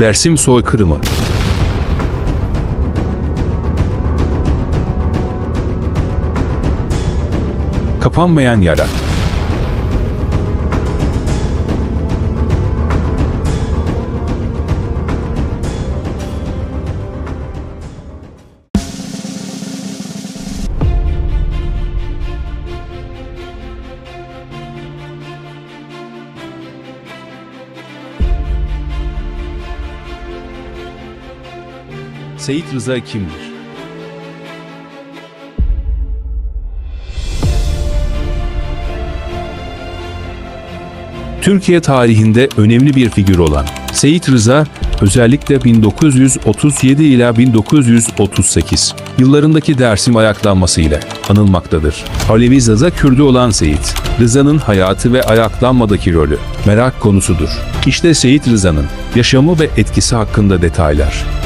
Dersim soykırımı. Kapanmayan yara. Seyit Rıza kimdir? Türkiye tarihinde önemli bir figür olan Seyit Rıza, özellikle 1937 ila 1938 yıllarındaki Dersim ayaklanması ile anılmaktadır. Alevi Zaza Kürdü olan Seyit, Rıza'nın hayatı ve ayaklanmadaki rolü merak konusudur. İşte Seyit Rıza'nın yaşamı ve etkisi hakkında detaylar.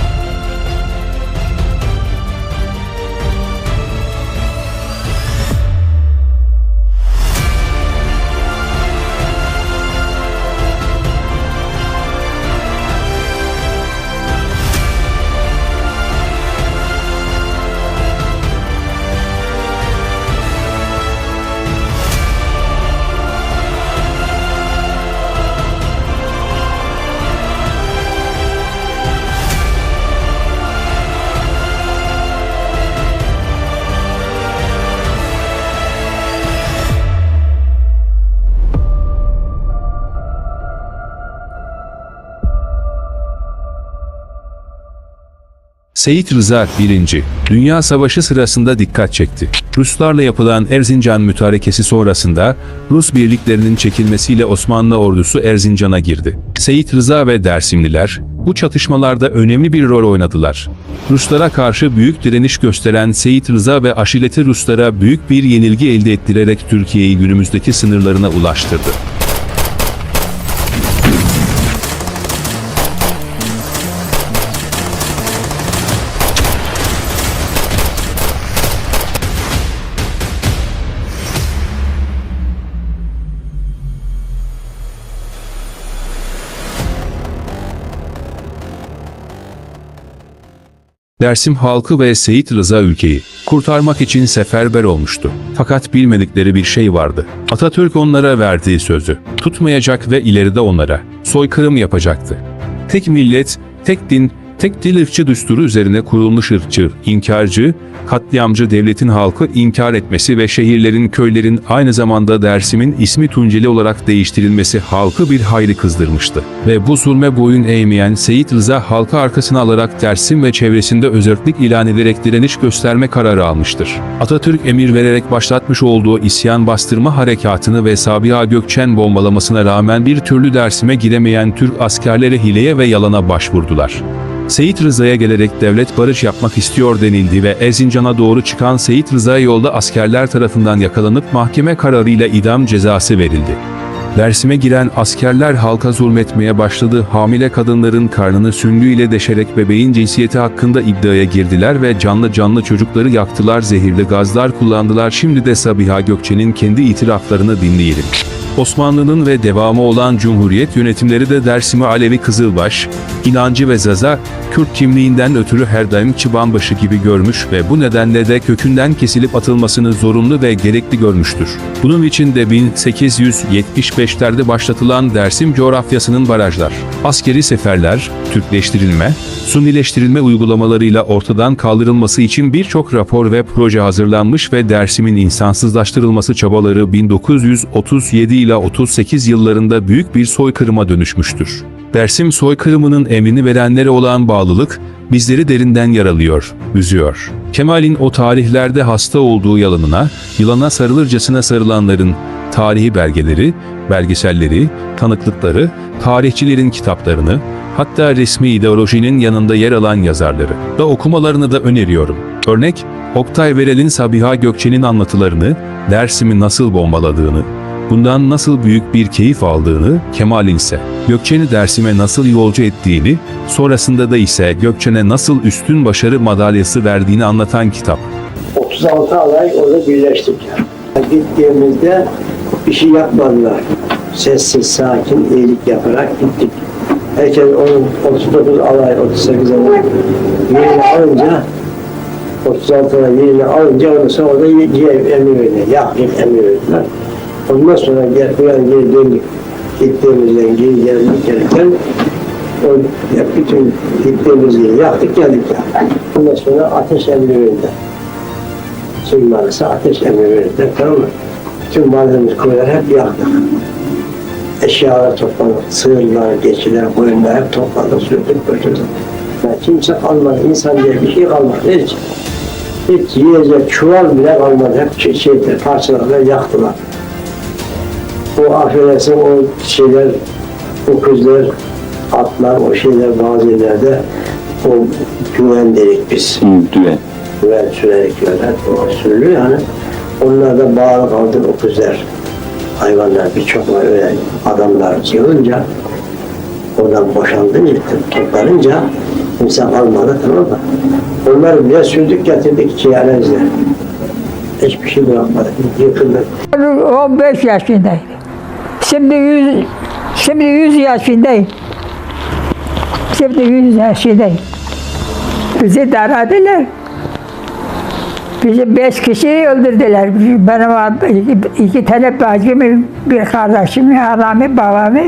Seyit Rıza 1. Dünya Savaşı sırasında dikkat çekti. Ruslarla yapılan Erzincan mütarekesi sonrasında Rus birliklerinin çekilmesiyle Osmanlı ordusu Erzincan'a girdi. Seyit Rıza ve Dersimliler bu çatışmalarda önemli bir rol oynadılar. Ruslara karşı büyük direniş gösteren Seyit Rıza ve aşireti Ruslara büyük bir yenilgi elde ettirerek Türkiye'yi günümüzdeki sınırlarına ulaştırdı. Dersim halkı ve Seyit Rıza ülkeyi kurtarmak için seferber olmuştu. Fakat bilmedikleri bir şey vardı. Atatürk onlara verdiği sözü tutmayacak ve ileride onlara soykırım yapacaktı. Tek millet, tek din, tek dil ırkçı düsturu üzerine kurulmuş ırkçı, inkarcı, katliamcı devletin halkı inkar etmesi ve şehirlerin, köylerin aynı zamanda Dersim'in ismi Tunceli olarak değiştirilmesi halkı bir hayli kızdırmıştı. Ve bu zulme boyun eğmeyen Seyit Rıza halkı arkasına alarak Dersim ve çevresinde özerklik ilan ederek direniş gösterme kararı almıştır. Atatürk emir vererek başlatmış olduğu isyan bastırma harekatını ve Sabiha Gökçen bombalamasına rağmen bir türlü Dersim'e giremeyen Türk askerleri hileye ve yalana başvurdular. Seyit Rıza'ya gelerek devlet barış yapmak istiyor denildi ve Erzincan'a doğru çıkan Seyit Rıza yolda askerler tarafından yakalanıp mahkeme kararıyla idam cezası verildi. Dersim'e giren askerler halka zulmetmeye başladı. Hamile kadınların karnını süngüyle deşerek bebeğin cinsiyeti hakkında iddiaya girdiler ve canlı canlı çocukları yaktılar, zehirli gazlar kullandılar. Şimdi de Sabiha Gökçe'nin kendi itiraflarını dinleyelim. Osmanlı'nın ve devamı olan Cumhuriyet yönetimleri de Dersim'i Alevi Kızılbaş, inancı ve Zaza, Kürt kimliğinden ötürü her daim çıbanbaşı gibi görmüş ve bu nedenle de kökünden kesilip atılmasını zorunlu ve gerekli görmüştür. Bunun için de 1875'lerde başlatılan Dersim coğrafyasının barajlar, askeri seferler, Türkleştirilme, Sunileştirilme uygulamalarıyla ortadan kaldırılması için birçok rapor ve proje hazırlanmış ve Dersim'in insansızlaştırılması çabaları 1937 ile 38 yıllarında büyük bir soykırıma dönüşmüştür. Dersim soykırımının emrini verenlere olan bağlılık bizleri derinden yaralıyor, üzüyor. Kemal'in o tarihlerde hasta olduğu yalanına, yılana sarılırcasına sarılanların tarihi belgeleri, belgeselleri, tanıklıkları, tarihçilerin kitaplarını, hatta resmi ideolojinin yanında yer alan yazarları da okumalarını da öneriyorum. Örnek, Oktay Verel'in Sabiha Gökçe'nin anlatılarını, Dersim'i nasıl bombaladığını, bundan nasıl büyük bir keyif aldığını, Kemal'in ise Gökçen'i Dersim'e nasıl yolcu ettiğini, sonrasında da ise Gökçen'e nasıl üstün başarı madalyası verdiğini anlatan kitap. 36 alay orada birleştirdiler. Gittiğimizde bir şey yapmadılar. Sessiz, sakin, iyilik yaparak gittik. Herkes onun 39 alay, 38 alay yerini alınca 36 alay yerini alınca ondan sonra orada emir verdiler. Yakın emir verdiler. Ondan sonra gel, uyan geri döndük. Gittiğimizden geri geldik gelirken o ya bütün gittiğimiz yeri yaktık geldik ya. Ondan sonra ateş emri verdiler. Tüm maalesef ateş emri verdiler tamam mı? Bütün malzememizi koyar hep yaktık. Eşyalar topladık, sığırlar, geçiler, koyunlar hep topladık, sürdük, götürdük. Yani kimse kalmadı, insan diye bir şey kalmadı hiç. Hiç yiyecek çuval bile kalmadı, hep şey, şeyde, parçalarla yaktılar. O affedersin o şeyler, o kızlar, atlar, o şeyler bazı yerlerde o güven dedik biz. Hı, düve. Güven sürerek öyle o sürülüyor yani. Onlar da bağlı kaldı o kızlar. Hayvanlar birçok var öyle adamlar yığınca oradan boşaldı gittim. Toplanınca insan kalmadı tamam mı? Onları bile sürdük getirdik ciğerimizle. Hiçbir şey bırakmadık. Yıkıldık. 15 yaşındayım. Şimdi 100 şimdi 100 yaşındayım. Şimdi 100 yaşındayım. Bizi daradılar. Bizi beş kişi öldürdüler. Benim iki, iki tane bacımı, bir kardeşimi, anamı, babamı.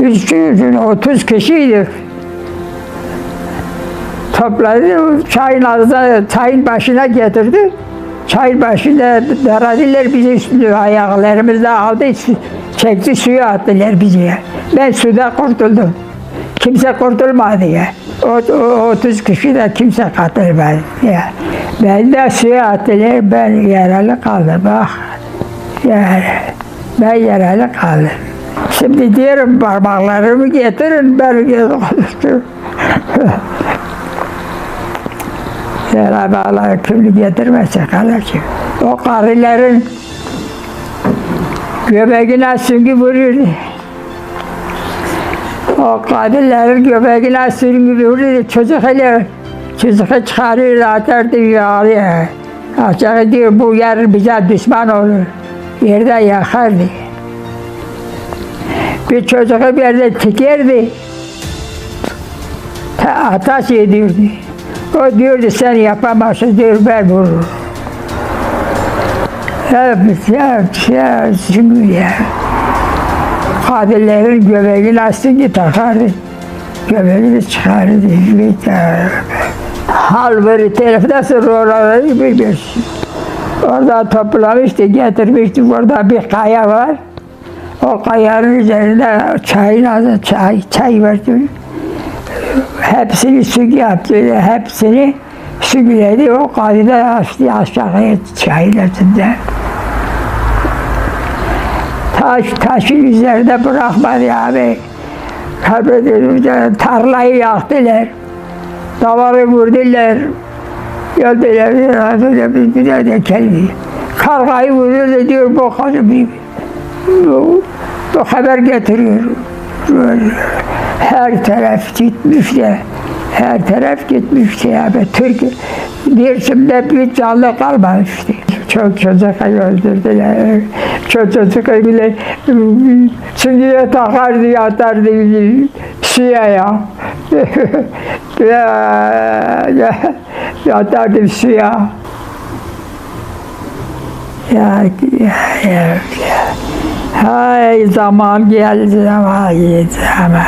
Üç, 30 kişiydik. Topladı, çayın ağzına, çayın başına getirdi. Çayın başında daradılar bizi üstüne ayaklarımızda aldı, çekti suya attılar bizi. Ben suda kurtuldum. Kimse kurtulmadı ya. O, o 30 kişi de kimse katılmadı ya. Ben de suya attılar, ben yaralı kaldım bak. Yani ben yaralı kaldım. Şimdi diyorum parmaklarımı getirin, ben konuştum. Cenab-ı Allah kimlik getirmezse kardeşim. O karıların göbeğine süngü vuruyordu. O kadınların göbeğine süngü vuruyordu. Çocuk hele çocuğu çıkarıyor, atardı yağlıyor. Aşağı diyor bu yer bize düşman olur. Yerde yakardı. Bir çocuğu bir yerde tikerdi. Ateş ediyordu. O diyordu sen yapamazsın diyor ben vururum. Hep, hep, hep, şimdi ya. Kadınların göbeğini aslında takardı. Göbeğini çıkardı. Bir tane. Hal böyle tarafta sonra oraları bilmiyorsun. Orada toplamıştı, getirmişti. Orada bir kaya var. O kayanın üzerinde çayın ağzı çay, çay verdi. Hepsini su yaptı, hepsini sürgüledi. O kadını açtı aşağıya çayın altında. Taş, taşın üzerinde bırakmadı abi. Kabrede tarlayı yaktılar. Davarı vurdular. Geldiler, öyle bir güzel de kelbi. Kargayı vuruyor diyor bu kadın bir. Bu, bu haber getiriyor. Böyle her taraf gitmiş de her taraf gitmiş abi. Türk Dersim'de bir canlı kalmamıştı. Çok çocuk öldürdüler. Çok çocuk bile de takardı yatardı suya ya. ya yatardı suya. Ya, ya, ya. Hay zaman geldi geldi zaman.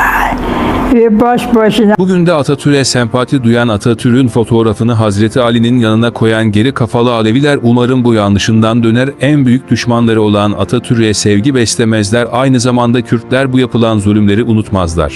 Ve boş boşuna Bugün de Atatürk'e sempati duyan Atatürk'ün fotoğrafını Hazreti Ali'nin yanına koyan geri kafalı Aleviler umarım bu yanlışından döner en büyük düşmanları olan Atatürk'e sevgi beslemezler aynı zamanda Kürtler bu yapılan zulümleri unutmazlar.